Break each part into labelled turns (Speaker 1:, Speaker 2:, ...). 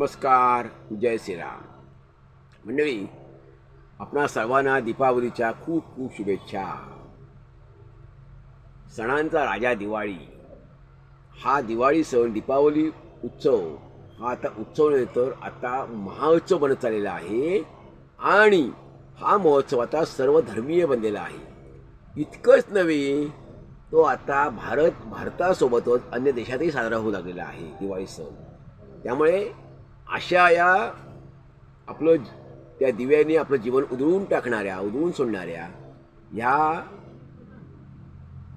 Speaker 1: नमस्कार जय श्रीराम. मंडळी आपणा सर्वांना दीपावलीच्या खूप खूप शुभेच्छा. सणांचा राजा दिवाळी. हा दिवाळी सण दीपावली उत्सव हा आता उत्सव नाही तर आता महाउत्सव बनत चाललेला आहे आणि हा महोत्सव आता सर्व धर्मीय बनलेला आहे. इतकंच नव्हे तो आता भारत भारतासोबतच अन्य देशातही साजरा होऊ लागलेला आहे दिवाळी सण. त्यामुळे अशा या आपलं त्या दिव्याने आपलं जीवन उधळून टाकणाऱ्या उधळून सोडणाऱ्या ह्या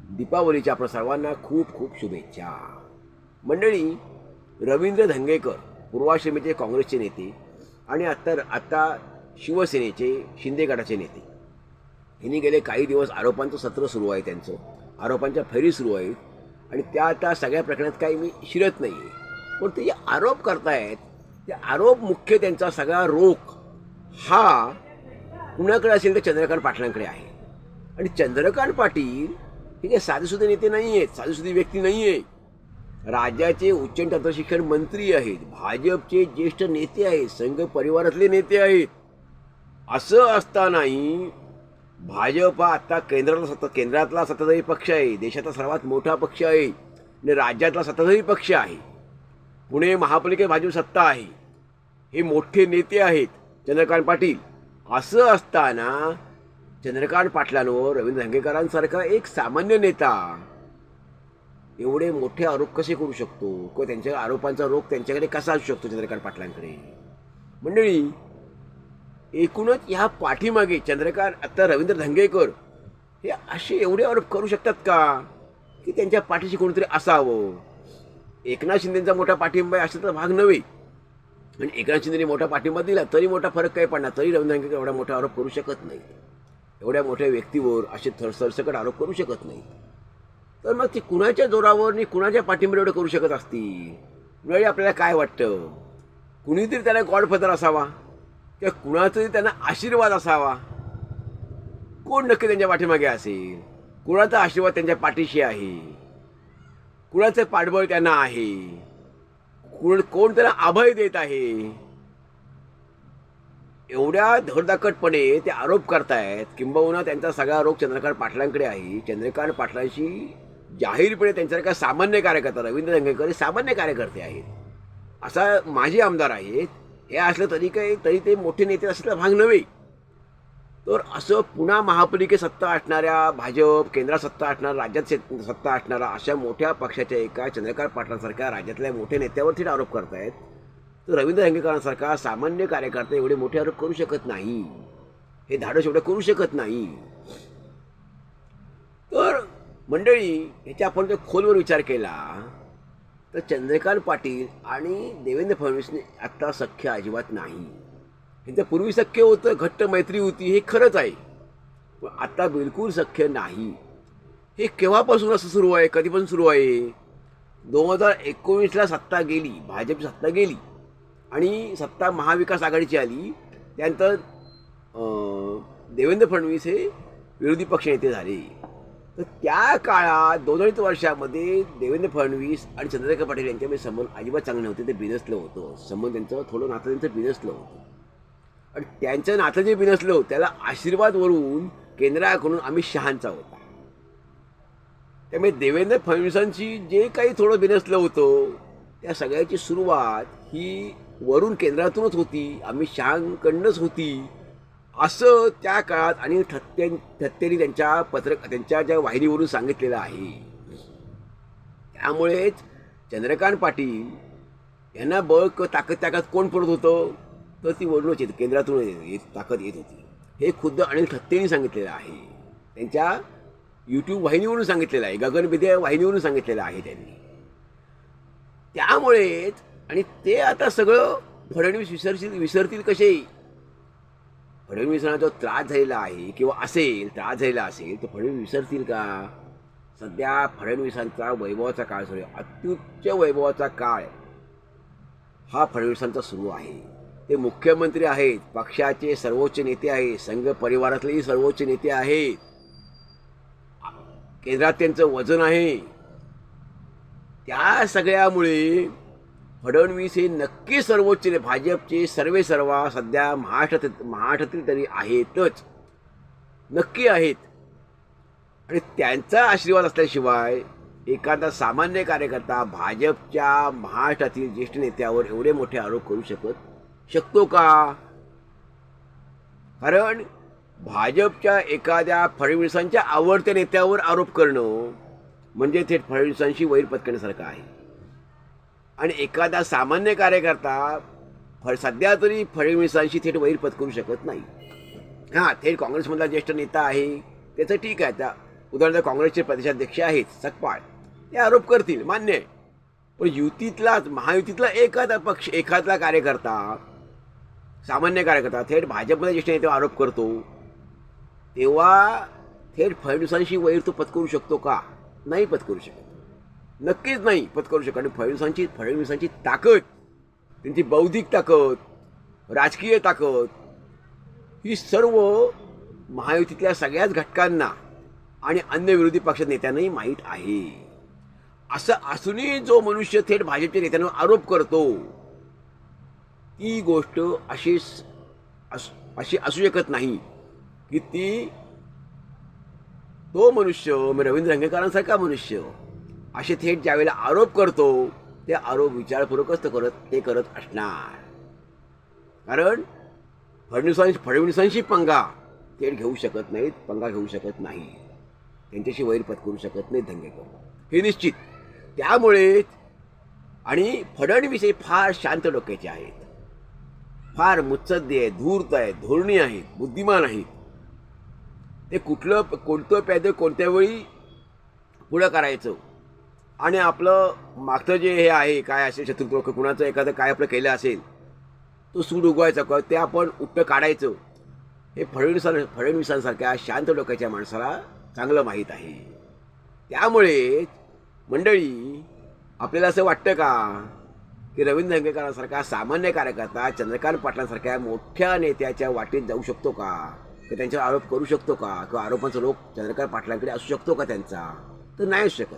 Speaker 1: दीपावलीच्या आपल्या सर्वांना खूप खूप शुभेच्छा. मंडळी रवींद्र धंगेकर पूर्वाश्रमीचे काँग्रेसचे नेते आणि आत्ता आत्ता शिवसेनेचे शिंदे गटाचे नेते. यांनी गेले काही दिवस आरोपांचं सत्र सुरू आहे त्यांचं. आरोपांच्या फेरी सुरू आहेत. आणि त्या आता सगळ्या प्रकरणात काही मी शिरत नाही आहे पण ते जे आरोप करतायत ते आरोप मुख्य त्यांचा सगळा रोख हा कुणाकडे असेल तर चंद्रकांत पाटलांकडे आहे. आणि चंद्रकांत पाटील हे काही साधेसुधे नेते नाही आहेत साधेसुधी व्यक्ती नाही आहे राज्याचे उच्च तंत्रशिक्षण मंत्री आहेत भाजपचे ज्येष्ठ नेते आहेत संघ परिवारातले नेते आहेत. असं असतानाही भाजप हा आत्ता केंद्रातला सत्ता केंद्रातला सत्ताधारी पक्ष आहे देशातला सर्वात मोठा पक्ष आहे आणि राज्यातला सत्ताधारी पक्ष आहे. पुणे महापालिकेत भाजप सत्ता आहे. हे मोठे नेते आहेत चंद्रकांत पाटील. असं असताना चंद्रकांत पाटलांवर रवींद्र धंगेकरांसारखा एक सामान्य नेता एवढे मोठे आरोप कसे करू शकतो? किंवा त्यांच्या आरोपांचा रोग त्यांच्याकडे कसा असू शकतो चंद्रकांत पाटलांकडे? मंडळी एकूणच ह्या पाठीमागे चंद्रकांत आता रवींद्र धंगेकर हे असे एवढे आरोप करू शकतात का? की त्यांच्या पाठीशी कोणीतरी असावं. एकनाथ शिंदेचा मोठा पाठिंबा आहे असा तर भाग नव्हे. आणि एकनाथ शिंदेने मोठा पाठिंबा दिला तरी मोठा फरक काही पडणार तरी रवींद्र एवढा मोठा आरोप करू शकत नाही. एवढ्या मोठ्या व्यक्तीवर असे थर सरसकट आरोप करू शकत नाही. तर मग ती कुणाच्या जोरावर आणि कुणाच्या पाठिंब्यावर एवढं करू शकत असतील? वेळी आपल्याला काय वाटतं? कुणीतरी त्याला गॉडफादर असावा किंवा कुणाचाही त्यांना आशीर्वाद असावा? कोण नक्की त्यांच्या पाठीमागे असेल? कुणाचा आशीर्वाद त्यांच्या पाठीशी आहे? कुणाचं पाठबळ त्यांना आहे? कोण कोण त्यांना अभय देत आहे? एवढ्या धडधाकटपणे ते आरोप करतायत. किंबहुना त्यांचा सगळा आरोप चंद्रकांत पाटलांकडे आहे. चंद्रकांत पाटलांशी जाहीरपणे त्यांच्यासारखा सामान्य कार्यकर्ता रवींद्र रंगेकर हे सामान्य कार्यकर्ते आहेत. असा माझे आमदार आहेत. हे असलं तरी काही तरी ते मोठे नेते असलं भाग नव्हे. तर असं पुन्हा महापालिकेत सत्ता असणाऱ्या भाजप केंद्रात सत्ता असणाऱ्या राज्यात से- सत्ता असणारा अशा मोठ्या पक्षाच्या एका चंद्रकांत पाटलांसारख्या राज्यातल्या मोठ्या नेत्यावर थेट आरोप करतायत. तर रवींद्र धंगेकरांसारखा सामान्य कार्यकर्ते एवढे मोठे आरोप करू शकत नाही. हे धाडस एवढं करू शकत नाही. तर मंडळी ह्याच्या आपण जर खोलवर विचार केला तर चंद्रकांत पाटील आणि देवेंद्र फडणवीसने आत्ता सख्य अजिबात नाही. पूर्वी सख्य होतं घट्ट मैत्री होती हे खरंच आहे. पण आता बिलकुल सख्य नाही. हे केव्हापासून असं सुरू आहे? कधीपासून सुरू आहे. दोन हजार एकोणीसला सत्ता गेली भाजपची सत्ता गेली आणि सत्ता महाविकास आघाडीची आली. त्यानंतर देवेंद्र फडणवीस हे विरोधी पक्षनेते झाले. तर त्या काळात दोन अडीच वर्षामध्ये देवेंद्र फडणवीस आणि चंद्रकांत पाटील यांच्यामध्ये संबंध अजिबात चांगले नव्हते. ते बिनसलं होतं. संबंध त्यांचं थोडं नातं त्यांचं बिनसलं होतं. आणि त्यांचं नातं जे बिनसलं त्याला आशीर्वाद वरून केंद्राकडून आम्ही शहांचा होता. त्यामुळे देवेंद्र फडणवीसांची जे काही थोडं बिनसलं होतं त्या सगळ्याची सुरुवात ही वरून केंद्रातूनच होती. आम्ही शहांकडनंच होती. असं त्या काळात आणि ठत्ते ठत्तेनी त्यांच्या पत्रक त्यांच्या ज्या वाहिनीवरून सांगितलेलं आहे. त्यामुळेच चंद्रकांत पाटील यांना बळ ताकद ताकद कोण पडत होतं? तर ती वरूनच येत केंद्रातून येत येत- ताकद येत होती. हे खुद्द अनिल खत्तेंनी सांगितलेलं आहे. त्यांच्या यूट्यूब वाहिनीवरून सांगितलेलं आहे. गगनविद्या वाहिनीवरून सांगितलेलं आहे त्यांनी. त्यामुळेच आणि ते आता सगळं फडणवीस विसरशील विसरतील कसे? फडणवीसांना जो त्रास झालेला आहे किंवा असेल त्रास झालेला असेल तर फडणवीस विसरतील का? सध्या फडणवीसांचा वैभवाचा काळ सुरू आहे. अत्युच्च वैभवाचा काळ. हा फडणवीसांचा सुरू आहे. ते मुख्यमंत्री आहेत पक्षाचे सर्वोच्च नेते आहेत संघ परिवारातलेही सर्वोच्च नेते आहेत. केंद्रात त्यांचं वजन आहे. त्या सगळ्यामुळे फडणवीस हे नक्की सर्वोच्च भाजपचे सर्वे सर्वा सध्या महाराष्ट्रात महाराष्ट्रातील तरी आहेतच. नक्की आहेत. आणि त्यांचा आशीर्वाद असल्याशिवाय एखादा सामान्य कार्यकर्ता भाजपच्या महाराष्ट्रातील ज्येष्ठ नेत्यावर एवढे मोठे आरोप करू शकत शकतो का? कारण भाजपच्या एखाद्या फडणवीसांच्या आवडत्या नेत्यावर आरोप करणं म्हणजे थेट फडणवीसांशी वैर पत्करण्यासारखं आहे. आणि एखादा सामान्य कार्यकर्ता फड सध्या तरी फडणवीसांशी थेट वैर पत्करू शकत नाही. हां थेट काँग्रेसमधला ज्येष्ठ नेता आहे त्याचं ठीक आहे. त्या उदाहरणार्थ काँग्रेसचे प्रदेशाध्यक्ष आहेत सकपाळ ते आरोप करतील मान्य आहे. पण युतीतलाच महायुतीतला एखादा पक्ष एखादा कार्यकर्ता सामान्य कार्यकर्ता थेट भाजपमध्ये ज्येष्ठ नेते आरोप करतो. तेव्हा थेट फडणवीसांशी वैर तो पत्करू शकतो का? नाही पत्करू शकत. नक्कीच नाही पत्करू शकत. आणि फडणवीसांची फडणवीसांची ताकद त्यांची बौद्धिक ताकद राजकीय ताकद ही सर्व महायुतीतल्या सगळ्याच घटकांना आणि अन्य विरोधी पक्ष नेत्यांनाही माहीत आहे. असं असूनही जो मनुष्य थेट भाजपच्या नेत्यांवर आरोप करतो ती गोष्ट अशी अस- अशी असू शकत नाही की ती तो मनुष्य म्हणजे रवींद्र रंगेकरांसारखा मनुष्य असे थेट ज्यावेळेला आरोप करतो ते आरोप विचारपूर्वकच तो करत ते करत असणार. कारण फडणवीसांशी फडणवीसांशी पंगा थेट घेऊ शकत नाहीत पंगा घेऊ शकत नाही. त्यांच्याशी वैरपत करू शकत नाहीत दंगेकर हे निश्चित. त्यामुळे आणि फडणवीस हे फार शांत डोक्याचे आहेत. फार मुत्सद्दी आहेत धूर्त आहेत धोरणी आहेत बुद्धिमान आहेत ते कुठलं कोणतं पॅदे कोणत्या वेळी पुढं करायचं? आणि आपलं मागचं जे हे आहे काय असेल शत्रुत्व कुणाचं एखादं काय आपलं केलं असेल तो सूड उगवायचा का ते आपण उपटं काढायचं. हे फडणवीसां फडणवीसांसारख्या शांत डोक्याच्या माणसाला चांगलं माहीत आहे. त्यामुळे मंडळी आपल्याला असं वाटतं का? की रवींद्र धंगेकरांसारखा सामान्य कार्यकर्ता चंद्रकांत पाटलांसारख्या मोठ्या नेत्याच्या वाटेत जाऊ शकतो का? की त्यांच्यावर आरोप करू शकतो का? किंवा आरोपांचा लोक चंद्रकांत पाटलांकडे असू शकतो का त्यांचा? तर नाही असू शकत.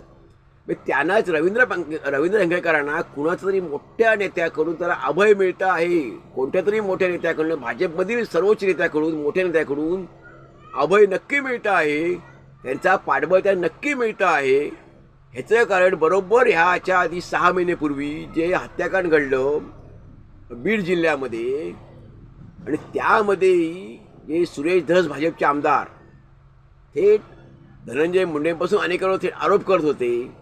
Speaker 1: मग त्यांनाच रवींद्र पंक रवींद्र धंगेकरांना कुणाचं तरी मोठ्या नेत्याकडून त्याला अभय मिळतं आहे. कोणत्या तरी मोठ्या नेत्याकडून भाजपमधील सर्वोच्च नेत्याकडून मोठ्या नेत्याकडून अभय नक्की मिळतं आहे. त्यांचा पाठबळ त्या नक्की मिळतं आहे. ह्याचं कारण बरोबर ह्याच्या आधी सहा महिनेपूर्वी जे हत्याकांड घडलं बीड जिल्ह्यामध्ये आणि त्यामध्ये जे सुरेश धस भाजपचे आमदार थेट धनंजय मुंडेपासून अनेकांवर थेट आरोप करत होते.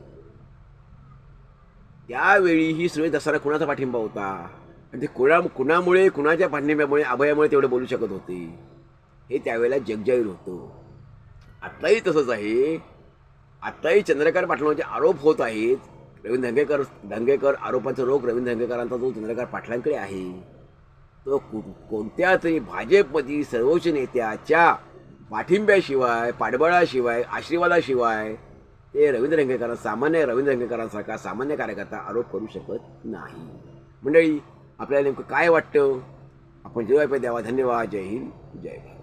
Speaker 1: त्यावेळी ही सुरेश दसारा कुणाचा पाठिंबा होता? आणि ते कुणा कुणामुळे कुणाच्या पाठिंब्यामुळे अभयामुळे तेवढं बोलू शकत होते? हे त्यावेळेला जगजाहीर होतं. आत्ताही तसंच आहे. आत्ताही चंद्रकांत पाटलांचे आरोप होत आहेत. रवींद्र धंगेकर धंगेकर आरोपाचा रोग रवींद्र धंगेकरांचा जो चंद्रकांत पाटलांकडे आहे तो कोणत्या तरी भाजपमधील सर्वोच्च नेत्याच्या पाठिंब्याशिवाय पाठबळाशिवाय आशीर्वादाशिवाय ते रवींद्र रंगेकरां सामान्य रवींद्र रंगेकरांसारखा सामान्य कार्यकर्ता आरोप करू शकत नाही. मंडळी आपल्याला नेमकं काय वाटतं? आपण जेव्हा द्यावा धन्यवाद. जय हिंद जय भारत.